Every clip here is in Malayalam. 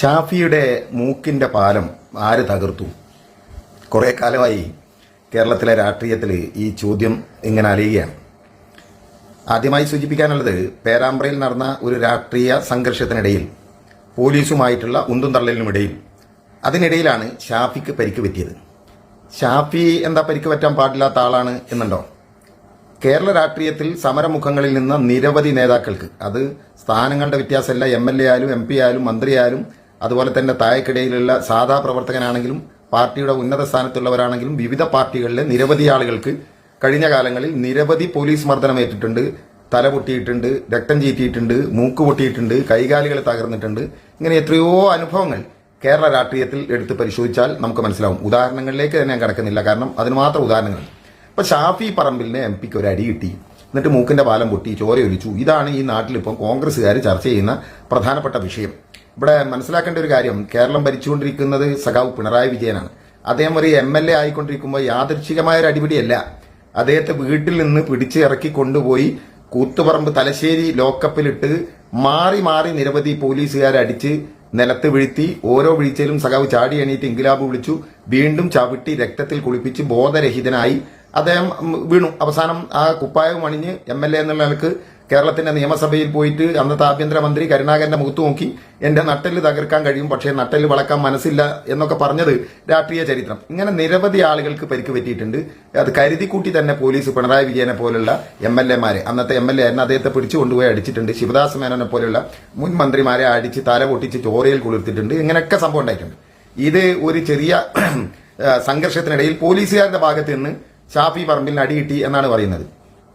ഷാഫിയുടെ മൂക്കിന്റെ പാലം ആര് തകർത്തു? കുറേ കാലമായി കേരളത്തിലെ രാഷ്ട്രീയത്തിൽ ഈ ചോദ്യം ഇങ്ങനെ അലയുകയാണ്. ആദ്യമായി സൂചിപ്പിക്കാനുള്ളത് പേരാമ്പ്രയിൽ നടന്ന ഒരു രാഷ്ട്രീയ സംഘർഷത്തിനിടയിൽ പോലീസുമായിട്ടുള്ള ഉന്തും തള്ളലിനുമിടയിൽ അതിനിടയിലാണ് ഷാഫിക്ക് പരിക്ക് പറ്റിയത്. ഷാഫി എന്താ പരിക്ക് പറ്റാൻ പാടില്ലാത്ത ആളാണ് എന്നുണ്ടോ? കേരള രാഷ്ട്രീയത്തിൽ സമരമുഖങ്ങളിൽ നിന്ന് നിരവധി നേതാക്കൾക്ക് അത് സ്ഥാനങ്ങളുടെ വ്യത്യാസമല്ല എം എൽ എ ആയാലും എം പി ആയാലും മന്ത്രി ആയാലും അതുപോലെ തന്നെ തായക്കിടയിലുള്ള സാധാ പ്രവർത്തകനാണെങ്കിലും പാർട്ടിയുടെ ഉന്നത സ്ഥാനത്തുള്ളവരാണെങ്കിലും വിവിധ പാർട്ടികളിലെ നിരവധി ആളുകൾക്ക് കഴിഞ്ഞ കാലങ്ങളിൽ നിരവധി പോലീസ് മർദ്ദനം ഏറ്റിട്ടുണ്ട്. തല പൊട്ടിയിട്ടുണ്ട് രക്തം ചീറ്റിയിട്ടുണ്ട് മൂക്ക് പൊട്ടിയിട്ടുണ്ട് കൈകാലുകൾ തകർന്നിട്ടുണ്ട്. ഇങ്ങനെ എത്രയോ അനുഭവങ്ങൾ കേരള രാഷ്ട്രീയത്തിൽ എടുത്ത് പരിശോധിച്ചാൽ നമുക്ക് മനസ്സിലാവും. ഉദാഹരണങ്ങളിലേക്ക് തന്നെ ഞാൻ കിടക്കുന്നില്ല. കാരണം അതിന് മാത്രം ഉദാഹരണങ്ങൾ. ഇപ്പൊ ഷാഫി പറമ്പിലിന് എം പിക്ക് ഒരു അടി കിട്ടി. എന്നിട്ട് മൂക്കിന്റെ പാലം പൊട്ടി ചോരയൊലിച്ചു ഇതാണ് ഈ നാട്ടിൽ ഇപ്പം കോൺഗ്രസ്സുകാർ ചർച്ച ചെയ്യുന്ന പ്രധാനപ്പെട്ട വിഷയം. ഇവിടെ മനസ്സിലാക്കേണ്ട ഒരു കാര്യം. കേരളം ഭരിച്ചുകൊണ്ടിരിക്കുന്നത് സഖാവ് പിണറായി വിജയനാണ്. അദ്ദേഹം ഒരു എം എൽ എ ആയിക്കൊണ്ടിരിക്കുമ്പോൾ യാദർച്ഛികമായ ഒരു അടിപിടിയല്ല. അദ്ദേഹത്തെ വീട്ടിൽ നിന്ന് പിടിച്ച് ഇറക്കി കൊണ്ടുപോയി കൂത്തുപറമ്പ് തലശ്ശേരി ലോക്കപ്പിലിട്ട് മാറി മാറി നിരവധി പോലീസുകാരെ അടിച്ച് നിലത്ത് വീഴ്ത്തി ഓരോ വീഴ്ചയിലും സഖാവ് ചാടി എണീറ്റ് ഇൻകിലാബ് വിളിച്ചു. വീണ്ടും ചവിട്ടി രക്തത്തിൽ കുളിപ്പിച്ച് ബോധരഹിതനായി അദ്ദേഹം വീണു. അവസാനം ആ കുപ്പായവും അണിഞ്ഞ് എം എൽ എ എന്നുള്ള നിലയ്ക്ക് കേരളത്തിന്റെ നിയമസഭയിൽ പോയിട്ട് അന്നത്തെ ആഭ്യന്തരമന്ത്രി കരുണാകരന്റെ മുഖത്ത് നോക്കി എന്റെ നട്ടെല്ല് തകർക്കാൻ കഴിയും പക്ഷേ നട്ടെല്ല് വളക്കാൻ മനസ്സില്ല എന്നൊക്കെ പറഞ്ഞത് രാഷ്ട്രീയ ചരിത്രം. ഇങ്ങനെ നിരവധി ആളുകൾക്ക് പരിക്ക് പറ്റിയിട്ടുണ്ട്. അത് കരുതിക്കൂട്ടി തന്നെ പോലീസ് പിണറായി വിജയനെ പോലുള്ള എം എൽ എമാരെ അന്നത്തെ എം എൽ എ ആയിരുന്നു അദ്ദേഹത്തെ പിടിച്ചു കൊണ്ടുപോയി അടിച്ചിട്ടുണ്ട്. ശിവദാസ് മേനോനെ പോലുള്ള മുൻ മന്ത്രിമാരെ അടിച്ച് തല പൊട്ടിച്ച് ചോരയിൽ കുളിർത്തിട്ടുണ്ട് ഇങ്ങനെയൊക്കെ സംഭവം ഉണ്ടായിട്ടുണ്ട്. ഇത് ഒരു ചെറിയ സംഘർഷത്തിനിടയിൽ പോലീസുകാരുടെ ഭാഗത്ത് നിന്ന് ഷാഫി പറമ്പിലിന് അടി കിട്ടി എന്നാണ് പറയുന്നത്.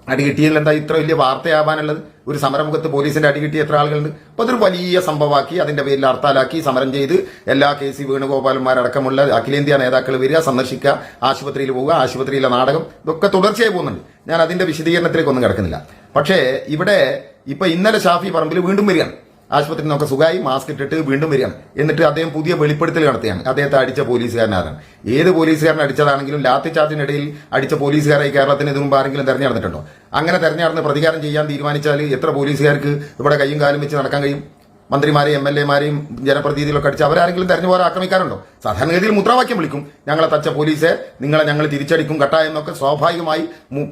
അടി കിട്ടിയതിൽ എന്താ ഇത്ര വലിയ വാർത്തയാവാനുള്ളത്? ഒരു സമരമുഖത്ത് പോലീസിന്റെ അടി കിട്ടിയ എത്ര ആളുകളുണ്ട്? അപ്പൊ അതൊരു വലിയ സംഭവമാക്കി അതിന്റെ പേരിൽ ഹർത്താലാക്കി സമരം ചെയ്ത് എല്ലാ കെ സി വേണുഗോപാലന്മാരടക്കമുള്ള അഖിലേന്ത്യാ നേതാക്കൾ വരിക സന്ദർശിക്കുക ആശുപത്രിയിൽ പോവുക ആശുപത്രിയിലെ നാടകം ഇതൊക്കെ തുടർച്ചയായി പോകുന്നുണ്ട്. ഞാൻ അതിന്റെ വിശദീകരണത്തിലേക്ക് ഒന്നും കിടക്കുന്നില്ല. പക്ഷേ ഇവിടെ ഇപ്പൊ ഇന്നലെ ഷാഫി പറമ്പിൽ വീണ്ടും വരികയാണ്. ആശുപത്രിയിൽ നിന്നൊക്കെ സുഖമായി മാസ്ക് ഇട്ടിട്ട് വീണ്ടും വരികയാണ് എന്നിട്ട് അദ്ദേഹം പുതിയ വെളിപ്പെടുത്തൽ നടത്തുകയാണ്. അദ്ദേഹത്തെ അടിച്ച പോലീസുകാരനാണ്. ഏത് പോലീസുകാരൻ അടിച്ചതാണെങ്കിലും ലാത്തി ചാർജിനിടയിൽ അടിച്ച പോലീസുകാരായി കേരളത്തിന് ഇതിനു ആരെങ്കിലും തെരഞ്ഞെടുത്തിട്ടുണ്ടോ? അങ്ങനെ തെരഞ്ഞെടുത്ത് പ്രതികാരം ചെയ്യാൻ തീരുമാനിച്ചാൽ എത്ര പോലീസുകാർക്ക് ഇവിടെ കൈയും കാലും വെച്ച് നടക്കാൻ കഴിയും? മന്ത്രിമാരെയും എം എൽ എമാരെയും ജനപ്രതിനിധികളൊക്കെ അടിച്ച് അവരാരെങ്കിലും തെരഞ്ഞു പോകാൻ ആക്രമിക്കാറുണ്ടോ? സാധാരണഗതിയിൽ മുദ്രാവാക്യം വിളിക്കും. ഞങ്ങളെ തച്ച പോലീസെ നിങ്ങളെ ഞങ്ങൾ തിരിച്ചടിക്കും കട്ടായം എന്നൊക്കെ സ്വാഭാവികമായി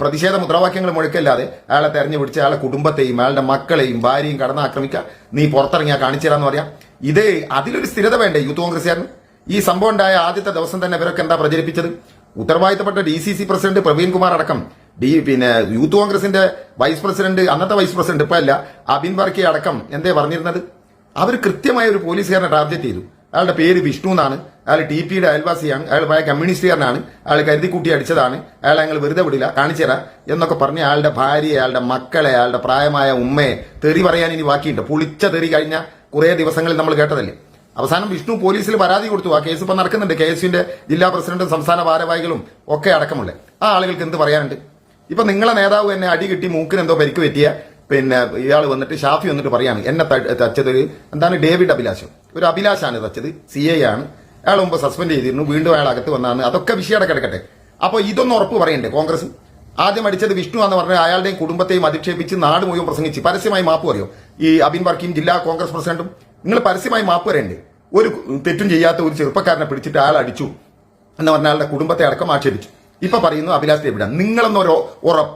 പ്രതിഷേധ മുദ്രാവാക്യങ്ങൾ മുഴക്കല്ലാതെ അയാളെ തെരഞ്ഞു പിടിച്ച് അയാളെ കുടുംബത്തെയും അയാളുടെ മക്കളെയും ഭാര്യയും കടന്ന് ആക്രമിക്കുക നീ പുറത്തിറങ്ങിയാൽ കാണിച്ചു തരാന്ന് പറയാം. ഇത് അതിലൊരു സ്ഥിരത വേണ്ടേ യൂത്ത് കോൺഗ്രസ്സുകാരന്? ഈ സംഭവം ഉണ്ടായ ആദ്യത്തെ ദിവസം തന്നെ ഇവരൊക്കെ എന്താ പ്രചരിപ്പിച്ചത്? ഉത്തരവാദിത്തപ്പെട്ട D C C president Praveen Kumar അടക്കം. ഡി പിന്നെ യൂത്ത് കോൺഗ്രസിന്റെ വൈസ് പ്രസിഡന്റ് അന്നത്തെ വൈസ് പ്രസിഡന്റ് ഇപ്പൊ അല്ല അബിൻ വർക്കി അടക്കം എന്തേ പറഞ്ഞിരുന്നത്? അവർ കൃത്യമായ ഒരു പോലീസുകാരനെ ടാർഗറ്റ് ചെയ്തു. അയാളുടെ പേര് വിഷ്ണു എന്നാണ്. അയാൾ ടി പിയുടെ അയൽവാസിയാണ്. അയാൾ പഴയ കമ്മ്യൂണിസ്റ്റുകാരനാണ്. അയാൾ കരുതിക്കൂട്ടി അടിച്ചതാണ്. അയാൾ ഞങ്ങൾ വെറുതെ വിടില്ല കാണിച്ചു തരാം എന്നൊക്കെ പറഞ്ഞ് അയാളുടെ ഭാര്യയെ അയാളുടെ മക്കളെ അയാളുടെ പ്രായമായ ഉമ്മയെ തെറി പറയാൻ ഇനി ബാക്കിയുണ്ട്. പുളിച്ച തെറി കഴിഞ്ഞ കുറെ ദിവസങ്ങളിൽ നമ്മൾ കേട്ടതല്ലേ? അവസാനം വിഷ്ണു പോലീസിൽ പരാതി കൊടുത്തു. ആ കേസ് ഇപ്പൊ നടക്കുന്നുണ്ട്. കെ എസ് ജില്ലാ പ്രസിഡന്റും സംസ്ഥാന ഭാരവാഹികളും ഒക്കെ അടക്കമുള്ള. ആ ആളുകൾക്ക് എന്ത് പറയാനുണ്ട്? ഇപ്പൊ നിങ്ങളെ നേതാവ് എന്നെ അടി കിട്ടി മൂക്കിന് എന്തോ പരിക്ക് പറ്റിയ പിന്നെ ഇയാൾ വന്നിട്ട് ഷാഫി വന്നിട്ട് പറയാണ് എന്നെ തച്ചത് എന്താണ് ഡേവിഡ് അഭിലാഷം? ഒരു അഭിലാഷാണ് തച്ചത് സി എ ആണ്. അയാൾ മുമ്പ് സസ്പെൻഡ് ചെയ്തിരുന്നു വീണ്ടും അയാൾ അകത്ത് വന്നാണ്. അതൊക്കെ വിഷയടെ കിടക്കട്ടെ അപ്പോൾ ഇതൊന്നും ഉറപ്പ് പറയണ്ടേ കോൺഗ്രസ്? ആദ്യം അടിച്ചത് വിഷ്ണു എന്ന് പറഞ്ഞ അയാളുടെയും കുടുംബത്തെയും അധിക്ഷേപിച്ച് നാട് മുഴുവൻ പ്രസംഗിച്ച്. പരസ്യമായി മാപ്പ് പറയോ ഈ അബിൻ വർക്കിയും ജില്ലാ കോൺഗ്രസ് പ്രസിഡന്റും നിങ്ങൾ പരസ്യമായി മാപ്പ് പറയണ്ടേ ഒരു തെറ്റും ചെയ്യാത്ത ഒരു ചെറുപ്പക്കാരനെ പിടിച്ചിട്ട് അയാൾ അടിച്ചു എന്ന് പറഞ്ഞ അയാളുടെ കുടുംബത്തെ അടക്കം ആക്ഷേപിച്ചു. ഇപ്പൊ പറയുന്നു അഭിലാഷ് ദേവിഡ നിങ്ങളൊന്നും ഒരു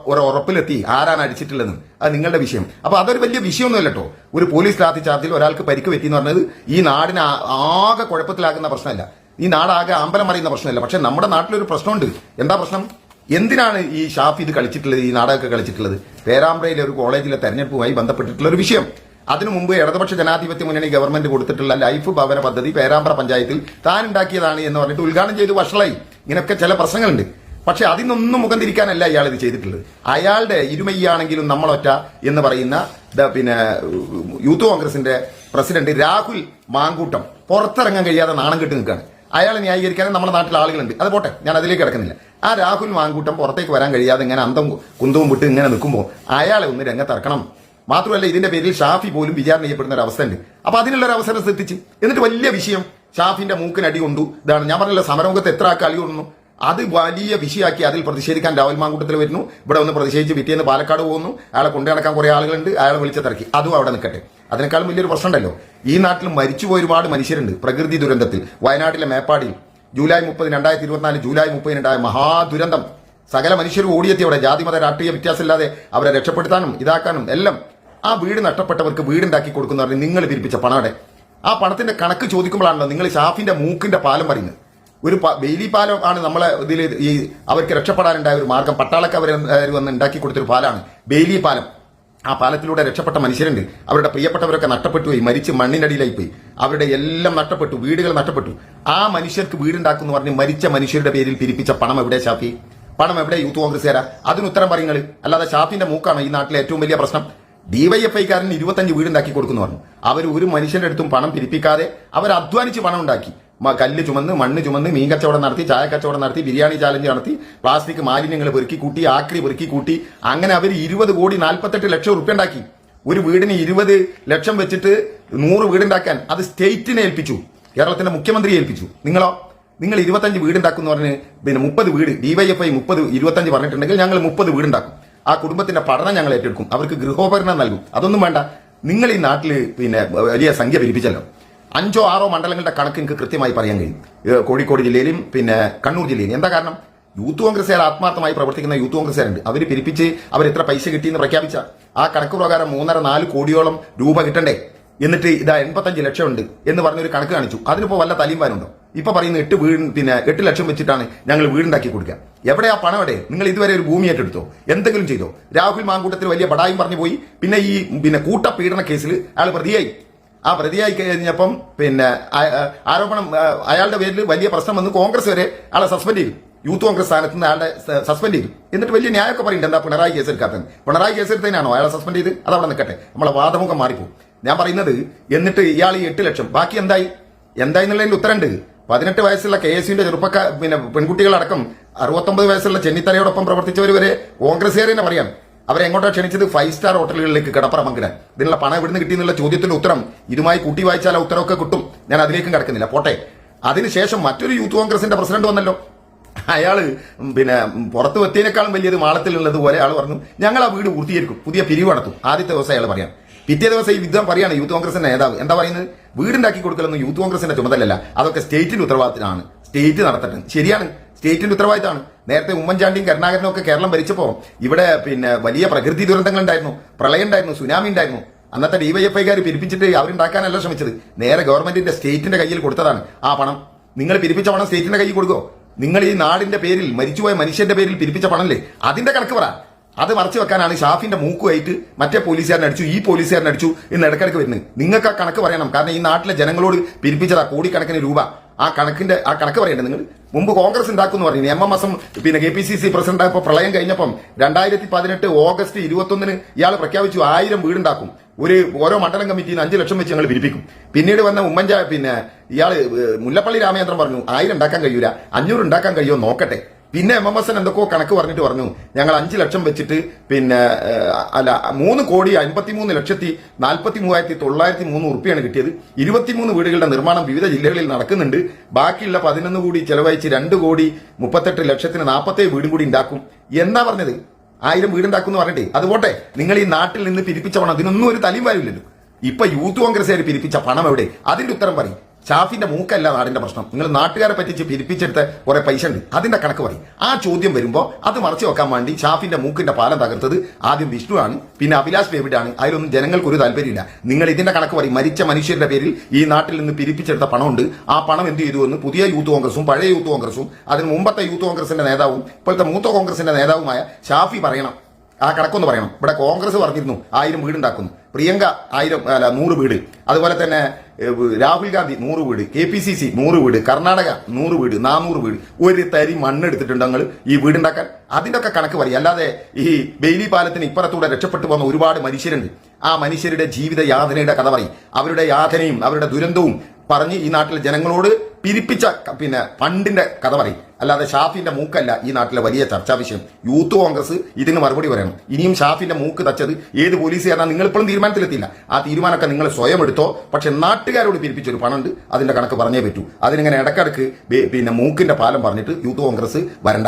ഒരു ഉറപ്പിലെത്തി. ആരാണ് അടിച്ചിട്ടില്ലെന്ന് അത് നിങ്ങളുടെ വിഷയം. അപ്പൊ അതൊരു വലിയ വിഷയമൊന്നുമല്ല കേട്ടോ ഒരു പോലീസ് ലാത്തി ചാർജിൽ ഒരാൾക്ക് പരിക്ക് പറ്റി എന്ന് പറഞ്ഞത് ഈ നാടിനെ ആകെ കുഴപ്പത്തിലാക്കുന്ന പ്രശ്നമല്ല. ഈ നാടാകെ അമ്പലം മറിയുന്ന പ്രശ്നമല്ല. പക്ഷെ നമ്മുടെ നാട്ടിലൊരു പ്രശ്നമുണ്ട്. എന്താ പ്രശ്നം? എന്തിനാണ് ഈ ഷാഫി ഇത് കളിച്ചിട്ടുള്ളത് ഈ നാടകമൊക്കെ കളിച്ചിട്ടുള്ളത്? പേരാമ്പ്രയിലെ ഒരു കോളേജിലെ തെരഞ്ഞെടുപ്പുമായി ബന്ധപ്പെട്ടിട്ടുള്ള ഒരു വിഷയം. അതിനു മുമ്പ് ഇടതുപക്ഷ ജനാധിപത്യ മുന്നണി ഗവൺമെന്റ് കൊടുത്തിട്ടുള്ള ലൈഫ് ഭവന പദ്ധതി പേരാമ്പ്ര പഞ്ചായത്തിൽ താൻ ഉണ്ടാക്കിയതാണ് എന്ന് പറഞ്ഞിട്ട് ഉദ്ഘാടനം ചെയ്ത് വഷളായി. ഇങ്ങനെയൊക്കെ ചില പ്രശ്നങ്ങളുണ്ട്. പക്ഷെ അതിനൊന്നും മുഖം തിരിക്കാനല്ല ഇയാൾ ഇത് ചെയ്തിട്ടുള്ളത്. അയാളുടെ ഇരുമയ്യാണെങ്കിലും നമ്മളൊറ്റ എന്ന് പറയുന്ന പിന്നെ യൂത്ത് കോൺഗ്രസിന്റെ പ്രസിഡന്റ് രാഹുൽ മാങ്കൂട്ടം പുറത്തിറങ്ങാൻ കഴിയാതെ നാണം കെട്ട് നിൽക്കുകയാണ്. അയാളെ ന്യായീകരിക്കാനും നമ്മുടെ നാട്ടിൽ ആളുകളുണ്ട്. അത് പോട്ടെ ഞാൻ അതിലേക്ക് കിടക്കുന്നില്ല. ആ രാഹുൽ മാങ്കൂട്ടം പുറത്തേക്ക് വരാൻ കഴിയാതെ ഇങ്ങനെ അന്തം കുന്തവും വിട്ട് ഇങ്ങനെ നിൽക്കുമ്പോൾ അയാളെ ഒന്ന് രംഗത്തിറക്കണം. മാത്രമല്ല ഇതിന്റെ പേരിൽ ഷാഫി പോലും വിചാരണ ചെയ്യപ്പെടുന്ന ഒരു അവസ്ഥ ഉണ്ട് അപ്പൊ അതിനുള്ള ഒരു അവസരം ശ്രദ്ധിച്ച് എന്നിട്ട് വലിയ വിഷയം ഷാഫിന്റെ മൂക്കിനടി കൊണ്ടു. ഇതാണ് ഞാൻ പറഞ്ഞല്ലോ സമരമുഖത്ത് എത്ര ആൾക്ക് അടി കൊണ്ടു അത് വലിയ വിഷയമാക്കി അതിൽ പ്രതിഷേധിക്കാൻ രാഹുൽ മാങ്കൂട്ടത്തിൽ വരുന്നു. ഇവിടെ ഒന്ന് പ്രതിഷേധിച്ച് പിറ്റേന്ന് പാലക്കാട് പോകുന്നു. അയാളെ കൊണ്ടുനടക്കാൻ കുറെ ആളുകളുണ്ട്. അയാളെ വിളിച്ച തിരക്കി. അതും അവിടെ നിൽക്കട്ടെ. അതിനേക്കാളും വലിയൊരു പ്രശ്നമുണ്ടല്ലോ. ഈ നാട്ടിൽ മരിച്ചുപോയ ഒരുപാട് മനുഷ്യരുണ്ട് പ്രകൃതി ദുരന്തത്തിൽ. വയനാട്ടിലെ മേപ്പാടിയിൽ ജൂലൈ മുപ്പത് രണ്ടായിരത്തി ഇരുപത്തിനാല് ജൂലൈ മുപ്പതിനുണ്ടായ മഹാദുരന്തം. സകല മനുഷ്യരും ഓടിയെത്തി അവിടെ. ജാതിമത രാഷ്ട്രീയ വ്യത്യാസമില്ലാതെ അവരെ രക്ഷപ്പെടുത്താനും ഇതാക്കാനും എല്ലാം ആ വീട് നഷ്ടപ്പെട്ടവർക്ക് വീടുണ്ടാക്കി കൊടുക്കുന്നവർ നിങ്ങൾ പിരിപ്പിച്ച പണമടെ ആ പണത്തിന്റെ കണക്ക് ചോദിക്കുമ്പോഴാണല്ലോ നിങ്ങൾ ഷാഫിന്റെ മൂക്കിന്റെ പാലം പറയുന്നത് ഒരു ബെയിലി പാലം ആണ് നമ്മളെ ഇതിൽ ഈ അവർക്ക് രക്ഷപ്പെടാനുണ്ടായ ഒരു മാർഗം. പട്ടാളക്ക് അവർ വന്ന് ഉണ്ടാക്കി കൊടുത്തൊരു പാലാണ്. ബെയിലി പാലം ആ പാലത്തിലൂടെ രക്ഷപ്പെട്ട മനുഷ്യരുണ്ട്. അവരുടെ പ്രിയപ്പെട്ടവരൊക്കെ നഷ്ടപ്പെട്ടു പോയി. മരിച്ച് മണ്ണിനടിയിലായി പോയി അവരുടെ എല്ലാം നഷ്ടപ്പെട്ടു. വീടുകൾ നഷ്ടപ്പെട്ടു. ആ മനുഷ്യർക്ക് വീടുണ്ടാക്കുന്നു പറഞ്ഞ് മരിച്ച മനുഷ്യരുടെ പേരിൽ പിരിപ്പിച്ച പണം എവിടെ ഷാഫി? പണം എവിടെ യൂത്ത് കോൺഗ്രസ്സുകാരാ? അതിന് ഉത്തരം പറയുങ്ങൾ അല്ലാതെ ഷാഫിന്റെ മൂക്കാണ് ഈ നാട്ടിലെ ഏറ്റവും വലിയ പ്രശ്നം? ഡിവൈഎഫ്ഐക്കാരന് ഇരുപത്തഞ്ച് വീടുണ്ടാക്കി കൊടുക്കുന്നു പറഞ്ഞു. അവർ ഒരു മനുഷ്യന്റെ അടുത്തും പണം പിരിപ്പിക്കാതെ അവർ അധ്വാനിച്ച് പണം ഉണ്ടാക്കി. കല്ല് ചുമന്ന് മണ്ണ് ചുമന്ന് മീൻ കച്ചവടം നടത്തി ചായ കച്ചവടം നടത്തി ബിരിയാണി ചാലഞ്ച് നടത്തി പ്ലാസ്റ്റിക് മാലിന്യങ്ങൾ പെറുക്കി കൂട്ടി ആക്രി പെറുക്കി കൂട്ടി അങ്ങനെ അവർ ഇരുപത് കോടി നാൽപ്പത്തെട്ട് ലക്ഷം റുപ്യ ഉണ്ടാക്കി. ഒരു വീടിന് ഇരുപത് ലക്ഷം വെച്ചിട്ട് നൂറ് വീടുണ്ടാക്കാൻ അത് സ്റ്റേറ്റിനെ ഏൽപ്പിച്ചു. കേരളത്തിന്റെ മുഖ്യമന്ത്രിയെ ഏൽപ്പിച്ചു. നിങ്ങളോ? നിങ്ങൾ ഇരുപത്തഞ്ച് വീടുണ്ടാക്കുന്ന പറഞ്ഞ് പിന്നെ മുപ്പത് വീട് ഡിവൈഎഫ്ഐ മുപ്പത് ഇരുപത്തഞ്ച് പറഞ്ഞിട്ടുണ്ടെങ്കിൽ ഞങ്ങൾ മുപ്പത് വീടുണ്ടാക്കും. ആ കുടുംബത്തിന്റെ പഠനം ഞങ്ങൾ ഏറ്റെടുക്കും. അവർക്ക് ഗൃഹോപകരണം നൽകും. അതൊന്നും വേണ്ട. നിങ്ങൾ ഈ നാട്ടിൽ പിന്നെ വലിയ സംഖ്യ പിരിപ്പിച്ചല്ലോ. അഞ്ചോ ആറോ മണ്ഡലങ്ങളുടെ കണക്ക് എനിക്ക് കൃത്യമായി പറയാൻ കഴിയും. കോഴിക്കോട് ജില്ലയിലും പിന്നെ കണ്ണൂർ ജില്ലയിലും. എന്താ കാരണം? യൂത്ത് കോൺഗ്രസ്സുകാർ ആത്മാർത്ഥമായി പ്രവർത്തിക്കുന്ന യൂത്ത് കോൺഗ്രസ്സുകാരുണ്ട്. അവർ പിരിപ്പിച്ച് അവർ എത്ര പൈസ കിട്ടിയെന്ന് പ്രഖ്യാപിച്ച ആ കണക്ക് പ്രകാരം മൂന്നര നാല് കോടിയോളം രൂപ കിട്ടണ്ടേ? എന്നിട്ട് ഇതാ എൺപത്തഞ്ച് ലക്ഷം ഉണ്ട് എന്ന് പറഞ്ഞൊരു കണക്ക് കാണിച്ചു. അതിനിപ്പോൾ വല്ല തലീമ്പാനുണ്ടോ ഇപ്പൊ പറയുന്ന എട്ട് വീട് പിന്നെ എട്ട് ലക്ഷം വെച്ചിട്ടാണ് ഞങ്ങൾ വീടുണ്ടാക്കി കൊടുക്കുക. എവിടെ ആ പണം എവിടെ നിങ്ങൾ ഇതുവരെ ഒരു ഭൂമി ഏറ്റെടുത്തോ എന്തെങ്കിലും ചെയ്തോ? രാഹുൽ മാങ്കൂട്ടത്തിൽ വലിയ ബടായും പറഞ്ഞു പോയി. പിന്നെ ഈ പിന്നെ കൂട്ടപീഡന കേസിൽ അയാൾ പ്രതിയായി. ആ പ്രതിയായി കഴിഞ്ഞപ്പം പിന്നെ ആരോപണം അയാളുടെ പേരിൽ വലിയ പ്രശ്നം വന്ന് കോൺഗ്രസ് വരെ ആളെ സസ്പെൻഡ് ചെയ്തു. യൂത്ത് കോൺഗ്രസ് സ്ഥാനത്ത് നിന്ന് അയാളെ സസ്പെൻഡ് ചെയ്തു. എന്നിട്ട് വലിയ ന്യായമൊക്കെ പറയുന്നുണ്ട്. എന്താ പിണറായി കേസെടുക്കാത്തത്? പിണറായി കേസെടുത്തതിനാണോ അയാളെ സസ്പെൻഡ് ചെയ്ത്? അതവിടെ നിൽക്കട്ടെ. നമ്മളെ വാദമുഖം മാറിപ്പോകും ഞാൻ പറയുന്നത് എന്നിട്ട് ഇയാൾ ഈ എട്ട് ലക്ഷം. ബാക്കി എന്തായി? എന്തായി എന്നുള്ളതിൽ ഉത്തരണ്ട്. പതിനെട്ട് വയസ്സുള്ള കെ എസ് യുവിന്റെ ചെറുപ്പക്കാർ പിന്നെ പെൺകുട്ടികളടക്കം അറുപത്തൊമ്പത് വയസ്സുള്ള ചെന്നിത്തലയോടൊപ്പം പ്രവർത്തിച്ചവർ വരെ കോൺഗ്രസ്സുകാരെ തന്നെ പറയാം. അവരെ എങ്ങോട്ടാണ് ക്ഷണിച്ചത്? ഫൈവ് സ്റ്റാർ ഹോട്ടലുകളിലേക്ക് കിടപ്പറ പങ്കിടാൻ ഇതിനുള്ള പണം എവിടുന്ന് കിട്ടിയെന്നുള്ള ചോദ്യത്തിന്റെ ഉത്തരം ഇതുമായി കൂട്ടി വായിച്ചാൽ ആ ഉത്തരവൊക്കെ കിട്ടും. ഞാൻ അതിലേക്കും കിടക്കുന്നില്ല. പോട്ടെ. അതിനുശേഷം മറ്റൊരു യൂത്ത് കോൺഗ്രസിന്റെ പ്രസിഡന്റ് വന്നല്ലോ. അയാൾ പിന്നെ പുറത്ത് എത്തിയതിനേക്കാളും വലിയത് മാളത്തിലുള്ളത് പോലെ ആൾ പറഞ്ഞു ഞങ്ങൾ ആ വീട് പൂർത്തീകരിക്കും. പുതിയ പിരിവ് നടത്തും. ആദ്യത്തെ ദിവസം അയാൾ പറയാം. പിറ്റേ ദിവസം ഈ വിദ്വാൻ പറയാണ് യൂത്ത് കോൺഗ്രസിന്റെ നേതാവ്. എന്താ പറയുന്നത്? വീടുണ്ടാക്കി കൊടുക്കലൊന്നും യൂത്ത് കോൺഗ്രസിന്റെ ചുമതലല്ല അതൊക്കെ സ്റ്റേറ്റിന്റെ ഉത്തരവാദിത്തമാണ് സ്റ്റേറ്റ് നടത്തട്ടെ. ശരിയാണ്. സ്റ്റേറ്റിന്റെ ഉത്തരവാദിത്തമാണ് നേരത്തെ ഉമ്മൻചാണ്ടിയും കരുണാകരനും ഒക്കെ കേരളം ഭരിച്ചപ്പോ ഇവിടെ പിന്നെ വലിയ പ്രകൃതി ദുരന്തങ്ങൾ ഉണ്ടായിരുന്നു. പ്രളയം ഉണ്ടായിരുന്നു സുനാമി ഉണ്ടായിരുന്നു. അന്നത്തെ ഡിവൈഎഫ്ഐക്കാർ പിരിപ്പിച്ചിട്ട് അവരുണ്ടാക്കാനല്ല ശ്രമിച്ചത്. നേരെ ഗവൺമെന്റിന്റെ സ്റ്റേറ്റിന്റെ കയ്യിൽ കൊടുത്തതാണ്. ആ പണം. നിങ്ങൾ പിരിപ്പിച്ച പണം സ്റ്റേറ്റിന്റെ കയ്യിൽ കൊടുക്കോ? നിങ്ങൾ ഈ നാടിന്റെ പേരിൽ മരിച്ചുപോയ മനുഷ്യന്റെ പേരിൽ പിരിപ്പിച്ച പണല്ലേ? അതിന്റെ കണക്ക് പറ. അത് മറച്ചു വെക്കാനാണ് ഷാഫിന്റെ മൂക്കുമായിട്ട് മറ്റേ പോലീസുകാരൻ അടിച്ചു ഈ പോലീസുകാരൻ അടിച്ചു എന്ന് ഇടക്കിടക്ക് വരുന്നത്. നിങ്ങൾക്ക് ആ കണക്ക് പറയണം. കാരണം ഈ നാട്ടിലെ ജനങ്ങളോട് പിരിപ്പിച്ചതാ കോടിക്കണക്കിന് രൂപ. ആ കണക്കിന്റെ ആ കണക്ക് പറയണ്ടേ നിങ്ങൾ? മുമ്പ് കോൺഗ്രസ് ഉണ്ടാക്കുന്നു പറഞ്ഞു എം എം എസ് പിന്നെ K P C C president ആയപ്പോൾ പ്രളയം കഴിഞ്ഞപ്പം രണ്ടായിരത്തി പതിനെട്ട് ഓഗസ്റ്റ് ഇരുപത്തൊന്നിന് ഇയാൾ പ്രഖ്യാപിച്ചു ആയിരം വീടുണ്ടാക്കും. ഒരു ഓരോ മണ്ഡലം കമ്മിറ്റിയിൽ അഞ്ചു ലക്ഷം വെച്ച് ഞങ്ങൾ വിരിപ്പിക്കും. പിന്നീട് വന്ന ഉമ്മൻചാ പിന്നെ ഇയാൾ മുല്ലപ്പള്ളി രാമചന്ദ്രൻ പറഞ്ഞു ആയിരം ഉണ്ടാക്കാൻ കഴിയൂല അഞ്ഞൂറ് ഉണ്ടാക്കാൻ കഴിയുമോ നോക്കട്ടെ. പിന്നെ എം എം എസ് എന്തൊക്കെയോ കണക്ക് പറഞ്ഞിട്ട് പറഞ്ഞു. ഞങ്ങൾ അഞ്ച് ലക്ഷം വെച്ചിട്ട് പിന്നെ അല്ല മൂന്ന് കോടി അൻപത്തിമൂന്ന് ലക്ഷത്തി നാൽപ്പത്തി മൂവായിരത്തി തൊള്ളായിരത്തി മൂന്ന് ഉറുപ്പിയാണ് കിട്ടിയത്. ഇരുപത്തിമൂന്ന് വീടുകളുടെ നിർമ്മാണം വിവിധ ജില്ലകളിൽ നടക്കുന്നുണ്ട്. ബാക്കിയുള്ള പതിനൊന്ന് കോടി ചെലവഴിച്ച് രണ്ട് കോടി മുപ്പത്തെട്ട് ലക്ഷത്തിന് നാൽപ്പത്തേഴ് വീടും കൂടി ഉണ്ടാക്കും. എന്നാ പറഞ്ഞത്? ആയിരം വീടുണ്ടാക്കും എന്ന് പറഞ്ഞിട്ടേ അതുപോട്ടെ നിങ്ങൾ ഈ നാട്ടിൽ നിന്ന് പിരിപ്പിച്ച പണം അതിനൊന്നും ഒരു തലയും വരില്ലല്ലോ. ഇപ്പൊ യൂത്ത് കോൺഗ്രസ്സുകാർ പിരിപ്പിച്ച പണം എവിടെ? അതിന്റെ ഉത്തരം പറയും. ഷാഫിന്റെ മൂക്കല്ല നാടിന്റെ പ്രശ്നം. നിങ്ങൾ നാട്ടുകാരെ പറ്റിച്ച് പിരിപ്പിച്ചെടുത്ത് കുറെ പൈസ ഉണ്ട് അതിന്റെ കണക്ക് പറയും. ആ ചോദ്യം വരുമ്പോൾ അത് മറച്ചു വെക്കാൻ വേണ്ടി ഷാഫിന്റെ മൂക്കിന്റെ പാലം തകർത്തത് ആദ്യം വിഷ്ണു ആണ് പിന്നെ അഭിലാഷ് ഡേവിഡാണ്. അതിലൊന്നും ജനങ്ങൾക്ക് ഒരു താല്പര്യമില്ല. നിങ്ങൾ ഇതിന്റെ കണക്ക് പറയും. മരിച്ച മനുഷ്യരുടെ പേരിൽ ഈ നാട്ടിൽ നിന്ന് പിരിപ്പിച്ചെടുത്ത പണമുണ്ട്. ആ പണം എന്ത് ചെയ്തു എന്ന് പുതിയ യൂത്ത് കോൺഗ്രസും പഴയ യൂത്ത് കോൺഗ്രസും അതിന് മുമ്പത്തെ യൂത്ത് കോൺഗ്രസിന്റെ നേതാവും ഇപ്പോഴത്തെ മൂത്ത കോൺഗ്രസിന്റെ നേതാവുമായ ഷാഫി പറയണം. ആ കണക്കൊന്ന് പറയണം. ഇവിടെ കോൺഗ്രസ് പറഞ്ഞിരുന്നു ആയിരം വീടുണ്ടാക്കുന്നു. പ്രിയങ്ക ആയിരം അല്ല നൂറ് വീട്. അതുപോലെ തന്നെ രാഹുൽ ഗാന്ധി നൂറ് വീട്. കെ പി സി സി നൂറ് വീട്. കർണാടക നൂറ് വീട്. നാനൂറ് വീട്. ഒരു തരി മണ്ണെടുത്തിട്ടുണ്ട് ഞങ്ങൾ ഈ വീടുണ്ടാക്കാൻ. അതിന്റെ ഒക്കെ കണക്ക് പറയും. അല്ലാതെ ഈ ബെയിലി പാലത്തിന് ഇപ്പുറത്തൂടെ രക്ഷപ്പെട്ടു പോകുന്ന ഒരുപാട് മനുഷ്യരുണ്ട്. ആ മനുഷ്യരുടെ ജീവിത യാതനയുടെ കഥ പറയും. അവരുടെ യാതനയും അവരുടെ ദുരന്തവും പറഞ്ഞ് ഈ നാട്ടിലെ ജനങ്ങളോട് പിരിപ്പിച്ച പിന്നെ ഫണ്ടിന്റെ കഥ പറയും. അല്ലാതെ ഷാഫിന്റെ മൂക്കല്ല ഈ നാട്ടിലെ വലിയ ചർച്ചാ വിഷയം. യൂത്ത് കോൺഗ്രസ് ഇതിന് മറുപടി പറയണം. ഇനിയും ഷാഫിന്റെ മൂക്ക് തച്ചത് ഏത് പോലീസുകാരനാ നിങ്ങൾ ഇപ്പോഴും തീരുമാനത്തിലെത്തില്ല ആ തീരുമാനമൊക്കെ നിങ്ങൾ സ്വയം എടുത്തോ. പക്ഷെ നാട്ടുകാരോട് പിരിപ്പിച്ചൊരു പണമുണ്ട്. അതിന്റെ കണക്ക് പറഞ്ഞേ പറ്റൂ. അതിനിങ്ങനെ ഇടക്കിടക്ക് പിന്നെ മൂക്കിന്റെ പാലം പറഞ്ഞിട്ട് യൂത്ത് കോൺഗ്രസ് വരണ്ട.